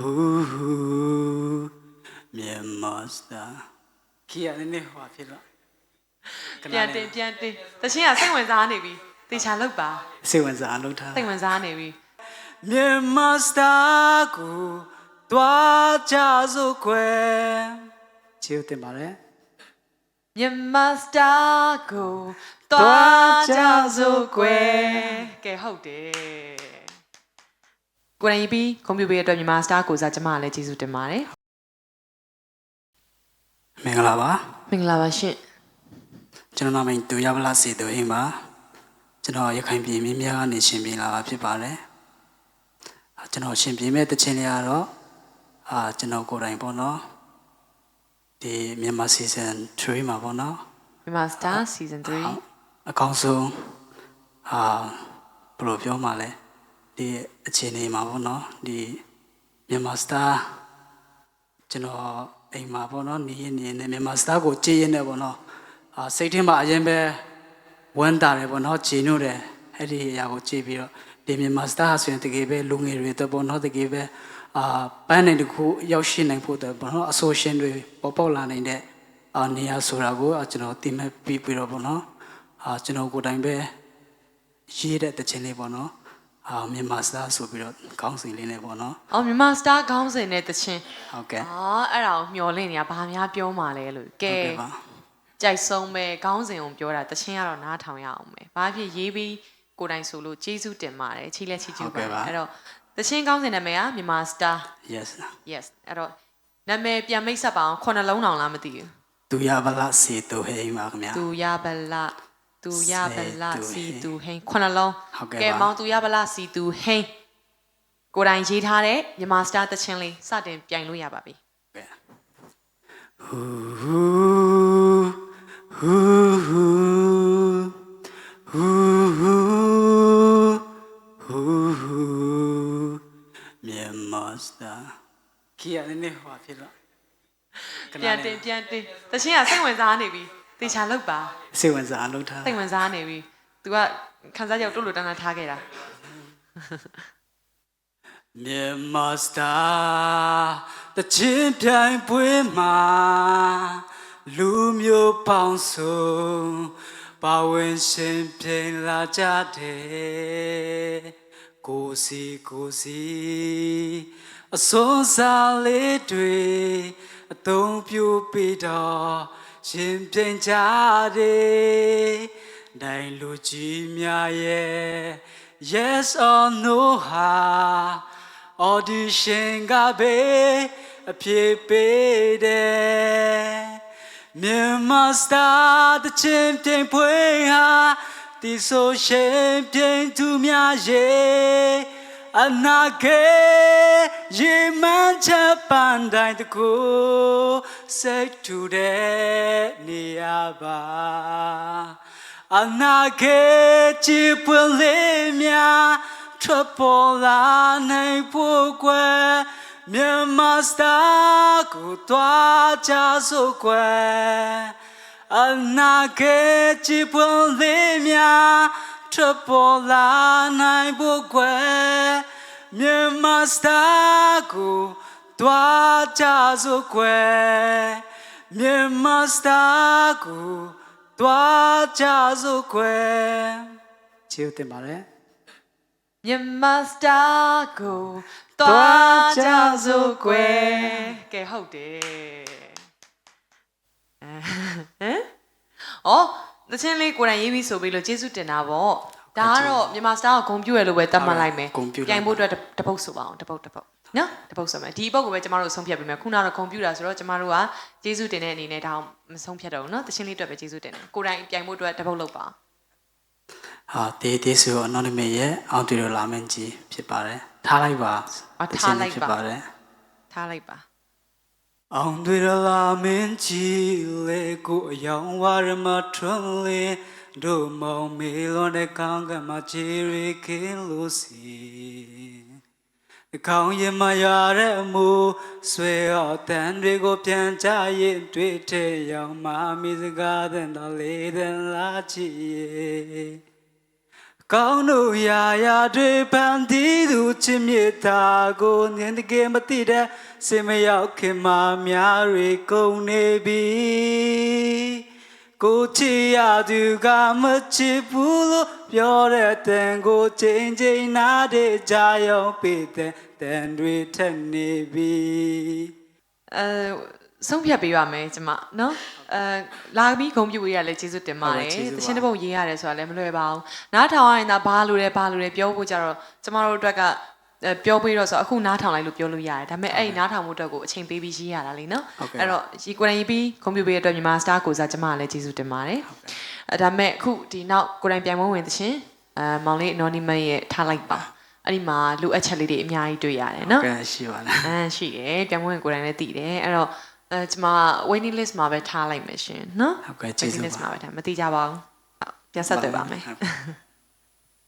ဟူမြန်မာစတာခီးရနည်းနည်းဟွာဖြစ်တော့ခဏပြန်လေးတင်ပြန်တင်တချင်းကစိတ်ဝင်စားနေပြီတေချာလောက်ပါစိတ်ဝင်စားအောင်လုပ်ထားစိတ်ဝင်စားနေပြီမြန်မာစတာကိုတွားကြစို့ခွဲချေဦးတင်ပါလေမြန်မာစတာကိုတွားကြစို့ကွယ်ကဲဟုတ်တယ် ကိုရင်ပြီးကွန်ပျူတာအတွက်မြန်မာစတာကိုစားကျမလည်းကျေးဇူးတင်ပါတယ်မင်္ဂလာပါမင်္ဂလာပါရှင်ကျွန်တော်နာမည်တူရပလာစီတူအင်းပါကျွန်တော်ရခိုင်ပြည်မြင်းများကနေရှင်ပြည်လာတာဖြစ်ပါတယ်အာကျွန်တော်ရှင်ပြည်မဲ့တခြင်းလေးကတော့အာကျွန်တော်ကိုယ်တိုင်ပေါ့နော်ဒီမြန်မာ season 3မှာပေါ့နော်မြန်မာစတာ season 3အကောင်းဆုံးအာဘယ်လိုပြောမှလဲ ဒီအခြေအနေမှာပေါ့နော်ဒီမြန်မာစတာကျွန်တော်အိမ်မှာပေါ့နော်နေရင်နေရင်နဲ့မြန်မာစတာကိုကြည်ရင်နဲ့ပေါ့နော်အာစိတ်ထဲမှာအရင်ပဲဝမ်းတာတယ်ပေါ့နော်ကြည်နုတယ်အဲ့ဒီအရာကိုကြည်ပြီးတော့ဒီမြန်မာစတာဟာဆိုရင်တကယ်ပဲလူငယ်တွေတော့ပေါ့နော်တကယ်ပဲအာပန်းနိုင်တစ်ခုရောက်ရှိနိုင်ဖို့တော့ပေါ့နော်အဆိုရှင်တွေပေါ်ပေါက်လာနိုင်တဲ့အာနေရာဆိုတာကိုအာကျွန်တော်သိမဲ့ပြီးပြီးတော့ပေါ့နော်အာကျွန်တော်ကိုယ်တိုင်ပဲရေးတဲ့တခြင်းလေးပေါ့နော် အာမြန်မာစတာဆိုပြီးတော့ခေါင်းစဉ်လေးနဲ့ပေါ့နော်အော်မြန်မာစတာခေါင်းစဉ်နဲ့တချင်းဟုတ်ကဲ့အာအဲ့ဒါကိုမျောလင့်နေတာဘာများပြောမှလဲလို့ကဲဟုတ်ကဲ့ပါကြိုက်ဆုံးပဲခေါင်းစဉ်ကိုပြောတာတချင်းကတော့နားထောင်ရအောင်ပဲဘာဖြစ်ရေးပြီးကိုယ်တိုင်ဆိုလို့ကျေးဇူးတင်ပါတယ်ချီလက်ချီကျူပါတယ်အဲ့တော့တချင်းခေါင်းစဉ်နာမည်ကမြန်မာစတာ yes yes အဲ့တော့နာမည်ပြန်မိတ်ဆက်ပါအောင်ခုနှစ်လုံးတောင်လားမသိဘူးသူရပါလားစီတူဟိမ်းပါခင်ဗျာသူရဗလာ သူရဗလာစီစီသူသူဟိန်းခုနှစ်လုံးဟုတ်ကဲ့ကဲပါမောင်သူရဗလာစီသူဟိန်းကိုယ်တိုင်ရေးထားတဲ့မြန်မာစတာတချင်းလေးစတင်ပြိုင်လို့ရပါပြီဟူဟူဟူဟူဟူဟူဟူဟူမြန်မာစတာခီးရနည်းနည်းဟွာဖြစ်တော့ခဏပြန်လေးတင်ပြန်တင်တချင်းကစိတ်ဝင်စားနေပြီ တေချာလောက်ပါစိတ်ဝင်စားအောင်လုပ်ထားစိတ်ဝင်စားနေပြီ तू ကခန်းစားကြောက်တို့လိုတန်းတန်းထားခဲ့တာမြန်မာစတာတချင်းပြိုင်ပွဲမှာလူမျိုးပေါင်းစုံပါဝင်ရှင်ပြိုင်လာကြတယ်ကိုစီကိုစီအစွန်းစားလေးတွေအသုံးပြုပြီးတော့ ရှင်ပြိုင်ကြတယ်တိုင်းလူကြီးများရဲ့ yes or no ဟာ audition ကပဲအဖြေပေးတယ်မြန်မာစတာတချင်းပြိန်ဖွေးဟာဒီဆိုရှင်ပြိန်သူများရဲ့အနာကေ Y mancha pandai de cu, seiture niaba. Alnaqueci pulimia, trappola nai pucue. Mi amma stacu tua chasucue. Alnaqueci pulimia, trappola nai pucue. မြန်မာစတာကိုတွားကြစို့ကွယ်မြန်မာစတာကိုတွားကြစို့ကွယ်ခြေဥတင်ပါတယ်မြန်မာစတာကိုတွားကြစို့ကွယ်ကဲဟုတ်တယ်ဟမ်ဩသချင်းလေးကိုယ်တိုင်ရေးပြီးဆိုပြီးလို့ကျေးဇူးတင်တာပေါ့ ဒါကတော့မြန်မာစတာကိုဂုံပြူရလို့ပဲတတ်မှတ်လိုက်မယ်ဂုဏ်ပြုလိုက်ပြိုင်ဖို့အတွက်တစ်တစ်ပုတ်ဆိုပါအောင်တစ်ပုတ်တစ်ပုတ်နော်တစ်ပုတ်ဆိုမယ်ဒီပုတ်ကိုပဲကျမတို့ဆုံးဖြတ်ပေးမယ်ခုနကတော့ကွန်ပျူတာဆိုတော့ကျမတို့ကကျေးဇူးတင်တဲ့အနေနဲ့ဒါအောင်မဆုံးဖြတ်တော့ဘူးနော်တချင်းလေးအတွက်ပဲကျေးဇူးတင်တယ်ကိုယ်တိုင်ပြိုင်ဖို့အတွက်တစ်ပုတ်လုပ်ပါအောင်ဟာတေးတေးဆိုအနော်နမရဲ့အောင်တူရလာမင်းကြီးဖြစ်ပါတယ်ထားလိုက်ပါအော်ထားလိုက်ပါဖြစ်ပါတယ်ထားလိုက်ပါအောင်တူရလာမင်းကြီးလေကိုအယောင်ဝရမထွန်းလေ တို့မောင်မေလွန်တဲ့ကောင်းကမှာချီရီကင်းလို့စီကောင်းရင်မရတဲ့အမှုဆွေတော်တန်တွေကိုပြန်ကြရင်တွေ့တဲ့ရောင်မမီစကားတဲ့တော်လေးတဲ့လာချီကောင်းတို့ရာရာတွေပန်းတည်သူချစ်မြတ်တာကိုနင်းတကယ်မသိတဲ့စင်မရောက်ခင်မှာများတွေကုန်နေပြီ ကိုချစ်ရသူကမချစ်ဘူးလို့ပြောတဲ့တန်ကိုချိန်ချိန်နာတဲ့ကြာရောက်ပေတဲ့တန်တွေထက်နေပြီအဲဆုံးဖြတ်ပေးပါမယ်ကျမနော်အဲလာပြီးဂုံပြူရေးရလဲကျေးဇူးတင်ပါတယ်တခြင်းတစ်ပုတ်ရေးရတယ်ဆိုတာလည်းမလွယ်ပါဘူးနားထောင်ရရင်ဒါဘာလို့လဲဘာလို့လဲပြောဖို့ကြတော့ကျမတို့အတွက်ကအဲ ပြောပြီးတော့ဆိုအခုနားထောင်လိုက်လို့ပြောလို့ရတယ်ဒါပေမဲ့အဲ့ဒီနားထောင်မှုအတွက်ကိုအချိန်ပေးပြီးရေးရတာလေနော်အဲ့တော့ဒီကိုယ်တိုင်ရေးပြီးဂုံပြူရေးအတွက်မြန်မာစတာကိုစားကျမကလည်းကျေးဇူးတင်ပါတယ်အဲဒါပေမဲ့အခုဒီနောက်ကိုယ်တိုင်ပြန်ဝင်ဝင်တခြင်းအဲမောင်လေး anonymous ရဲ့ထားလိုက်ပါအဲ့ဒီမှာလိုအပ်ချက်လေးတွေအများကြီးတွေ့ရတယ်နော်ကဲရှိပါလားအမ်းရှိတယ်ပြန်ဝင်ကိုယ်တိုင်လည်းတည်တယ်အဲ့တော့အဲကျွန်မ waiting list မှာပဲထားလိုက်မယ်ရှင်နော်ဟုတ်ကဲ့ကျေးဇူး waiting list ပါမှာပဲထားမတိကြပါဘူးဟုတ်ပြန်ဆက်သွယ်ပါမယ်ဟုတ်